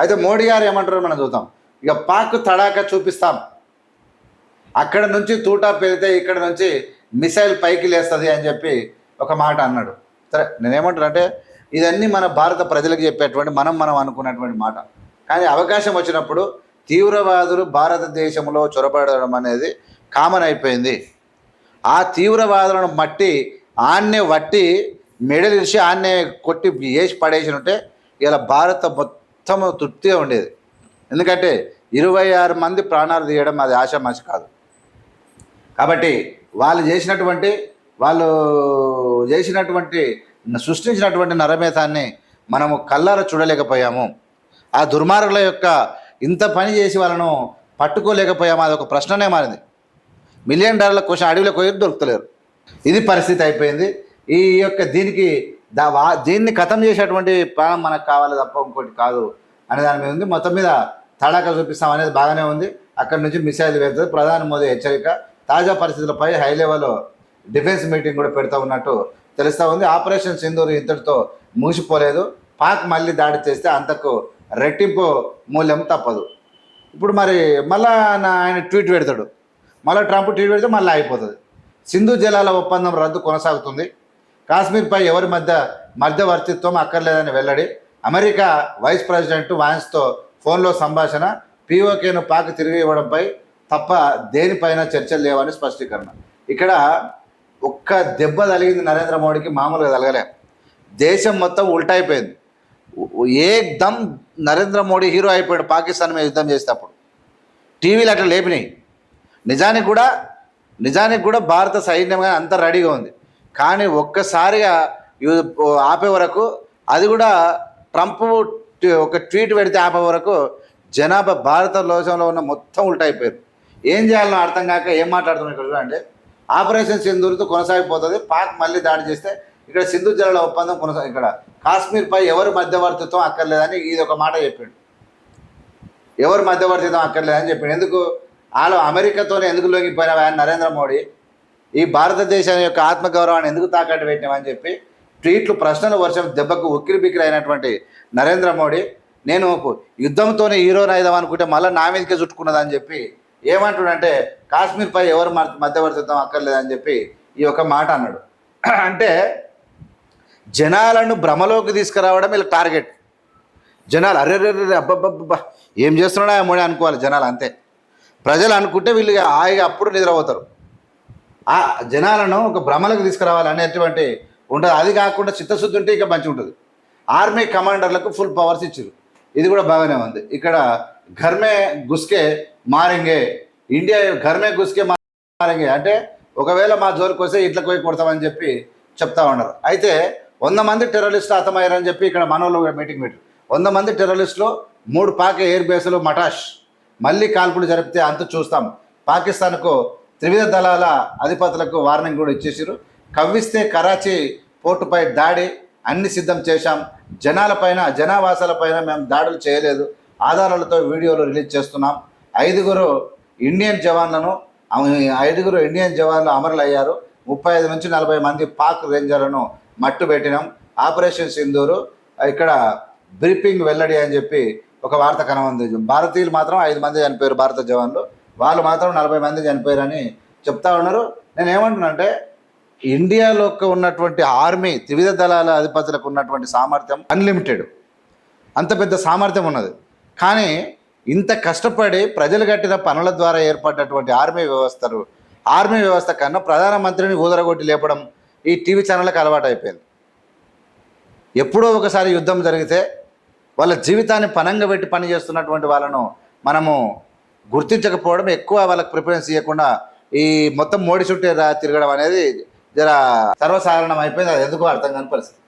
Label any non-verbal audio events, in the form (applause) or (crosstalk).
అయితే మోడీ గారు ఏమంటారో మనం చూద్దాం. ఇక పాక్ తడాక చూపిస్తాం. అక్కడ నుంచి తూటా పెరిగితే ఇక్కడ నుంచి మిసైల్ పైకి లేస్తుంది అని చెప్పి ఒక మాట అన్నాడు. సరే నేనేమంటాను అంటే ఇదన్నీ మన భారత ప్రజలకు చెప్పేటువంటి మనం మనం అనుకున్నటువంటి మాట. కానీ అవకాశం వచ్చినప్పుడు తీవ్రవాదులు భారతదేశంలో చొరబడడం అనేది కామన్ అయిపోయింది. ఆ తీవ్రవాదులను మట్టి ఆన్నే వట్టి మెడలిసి ఆన్నే కొట్టి వేసి పడేసి ఉంటే ఇలా భారత మొత్తం తృప్తిగా ఉండేది. ఎందుకంటే ఇరవై ఆరు మంది ప్రాణాలు తీయడం అది ఆశ మంచి కాదు. కాబట్టి వాళ్ళు చేసినటువంటి వాళ్ళు చేసినటువంటి సృష్టించినటువంటి నరమేధాన్ని మనము కళ్ళార చూడలేకపోయాము. ఆ దుర్మార్గుల యొక్క ఇంత పని చేసి వాళ్ళను పట్టుకోలేకపోయాము. అది ఒక ప్రశ్ననే మారింది. మిలియన్ డాలర్ల కోసం అడవిలో పోయి దొరుకుతలేరు. ఇది పరిస్థితి అయిపోయింది. ఈ యొక్క దీనికి దా వా దీన్ని ఖతం చేసేటువంటి ప్రాణం మనకు కావాలి తప్ప ఇంకోటి కాదు అనే దాని మీద ఉంది. మొత్తం మీద తడాక చూపిస్తాం అనేది బాగానే ఉంది. అక్కడి నుంచి మిసైల్ వెళ్తుంది ప్రధాని మోదీ హెచ్చరిక. తాజా పరిస్థితులపై హై లెవెల్ డిఫెన్స్ మీటింగ్ కూడా పెడతా ఉన్నట్టు తెలుస్తూ ఉంది. ఆపరేషన్ సింధూరు ఇంతటితో మూసిపోలేదు పాక్ మళ్ళీ దాడి చేస్తే అంతకు రెట్టింపు మూల్యం తప్పదు. ఇప్పుడు మరి మళ్ళా నా- ఆయన ట్వీట్ పెడతాడు. మళ్ళీ ట్రంప్ ట్వీట్ పెడితే మళ్ళీ అయిపోతుంది సింధు జలాల ఒప్పందం రద్దు కొనసాగుతుంది. కాశ్మీర్పై ఎవరి మధ్య మధ్యవర్తిత్వం అక్కర్లేదని వెల్లడి. అమెరికా వైస్ ప్రెసిడెంట్ వాన్స్తో ఫోన్లో సంభాషణ పీఓకేను పాక్ తిరిగి ఇవ్వడంపై తప్ప దేనిపైన చర్చలు లేవని స్పష్టీకరణ. ఇక్కడ ఒక్క దెబ్బ తగిలింది నరేంద్ర మోడీకి మామూలుగా తగలే. దేశం మొత్తం ఉల్టైపోయింది ఏదమ్ నరేంద్ర మోడీ హీరో అయిపోయాడు పాకిస్తాన్ మీద యుద్ధం చేసేటప్పుడు. టీవీలు అట్లా లేపినాయి. నిజానికి కూడా నిజానికి కూడా భారత సైన్యం కానీ అంత రెడీగా ఉంది. కానీ ఒక్కసారిగా ఆపే వరకు అది కూడా ట్రంప్ ఒక ట్వీట్ పెడితే ఆపే వరకు జనాభా భారతదేశంలో ఉన్న మొత్తం ఉల్టైపోయారు ఏం చేయాలో అర్థం కాక ఏం మాట్లాడుతున్నాం ఇక్కడ చూడండి. ఆపరేషన్ సింధూర్తో కొనసాగిపోతుంది. పాక్ మళ్ళీ దాడి చేస్తే ఇక్కడ సింధు జలాల ఒప్పందం కొనసా ఇక్కడ కాశ్మీర్పై ఎవరు మధ్యవర్తిత్వం అక్కర్లేదని ఇది ఒక మాట చెప్పాడు. ఎవరు మధ్యవర్తిత్వం అక్కర్లేదని చెప్పాడు. ఎందుకు? వాళ్ళు అమెరికాతోనే ఎందుకు లొంగిపోయినా నరేంద్ర మోడీ ఈ భారతదేశం యొక్క ఆత్మగౌరవాన్ని ఎందుకు తాకట్టు పెట్టినామని చెప్పి ట్వీట్లు ప్రశ్నల వర్షం దెబ్బకు ఉక్కిరి బిక్కిరి అయినటువంటి నరేంద్ర మోడీ నేను యుద్ధంతోనే హీరోని అయిదాం అనుకుంటే మళ్ళీ నా మీదకే చుట్టుకున్నదని చెప్పి ఏమంటుడంటే కాశ్మీర్పై ఎవరు మధ్యవర్తిత్వం అక్కర్లేదని చెప్పి ఈ ఒక మాట అన్నాడు. (clears throat) అంటే జనాలను భ్రమలోకి తీసుకురావడం వీళ్ళ టార్గెట్. జనాలు అరే రే అబ్బబ్బబ్బా ఏం చేస్తున్నాడా మోడీ అనుకోవాలి జనాలు అంతే. ప్రజలు అనుకుంటే వీళ్ళు హాయిగా అప్పుడు నిద్రపోతారు. ఆ జనాలను ఒక భ్రమలకు తీసుకురావాలి అనేటువంటి ఉండదు అది కాకుండా చిత్తశుద్ధి ఉంటే ఇక మంచిగా ఉంటుంది. ఆర్మీ కమాండర్లకు ఫుల్ పవర్స్ ఇచ్చారు ఇది కూడా బాగానే ఉంది. ఇక్కడ ఘర్మే గుస్కే మారింగే. ఇండియా ఘర్మే గుస్కే మారింగే. అంటే ఒకవేళ మా జోలికి వస్తే ఇట్లకు పోయి కొడతామని చెప్పి చెప్తా ఉన్నారు. అయితే వంద మంది టెర్రరిస్ట్ హతమయ్యారని చెప్పి ఇక్కడ మనోళ్ళు మీటింగ్ పెట్టారు. వంద మంది టెర్రరిస్టులు మూడు పాక ఎయిర్ బేస్లు మటాష్. మళ్ళీ కాల్పులు జరిపితే అంత చూస్తాం. పాకిస్తాన్కు త్రివిధ దళాల అధిపతులకు వార్నింగ్ కూడా ఇచ్చేసారు కవ్విస్తే కరాచీ పోర్టుపై దాడి అన్ని సిద్ధం చేశాం. జనాలపైన జనావాసాలపైన మేము దాడులు చేయలేదు. ఆధారాలతో వీడియోలు రిలీజ్ చేస్తున్నాం. ఐదుగురు ఇండియన్ జవాన్లను ఐదుగురు ఇండియన్ జవాన్లు అమరులయ్యారు. ముప్పై ఐదు నుంచి నలభై మంది పాక్ రేంజర్లను మట్టు పెట్టినాం. ఆపరేషన్ సింధూరు ఇక్కడ బ్రీఫింగ్ వెల్లడి అని చెప్పి ఒక వార్త కనవంది భారతీయులు మాత్రం ఐదు మంది చనిపోయారు భారత జవాన్లు. వాళ్ళు మాత్రం నలభై మంది చనిపోయారని చెప్తా ఉన్నారు. నేను ఏమంటున్నానంటే ఇండియాలో ఉన్నటువంటి ఆర్మీ త్రివిధ దళాల అధిపతులకు ఉన్నటువంటి సామర్థ్యం అన్లిమిటెడ్ అంత పెద్ద సామర్థ్యం ఉన్నది. కానీ ఇంత కష్టపడి ప్రజలు కట్టిన పనుల ద్వారా ఏర్పడినటువంటి ఆర్మీ వ్యవస్థలు ఆర్మీ వ్యవస్థ కన్నా ప్రధానమంత్రిని ఊదరగొట్టి లేపడం ఈ టీవీ ఛానళ్ళకి అలవాటు అయిపోయింది ఎప్పుడో ఒకసారి యుద్ధం జరిగితే వాళ్ళ జీవితాన్ని పనంగా పెట్టి పని చేస్తున్నటువంటి వాళ్ళను మనము గుర్తించకపోవడం ఎక్కువ వాళ్ళకి ప్రిఫరెన్స్ ఇవ్వకుండా ఈ మొత్తం మోడీ చుట్టే తిరగడం అనేది జర సర్వసాధారణం అయిపోయింది అది ఎందుకు అర్థం కాని పరిస్థితి.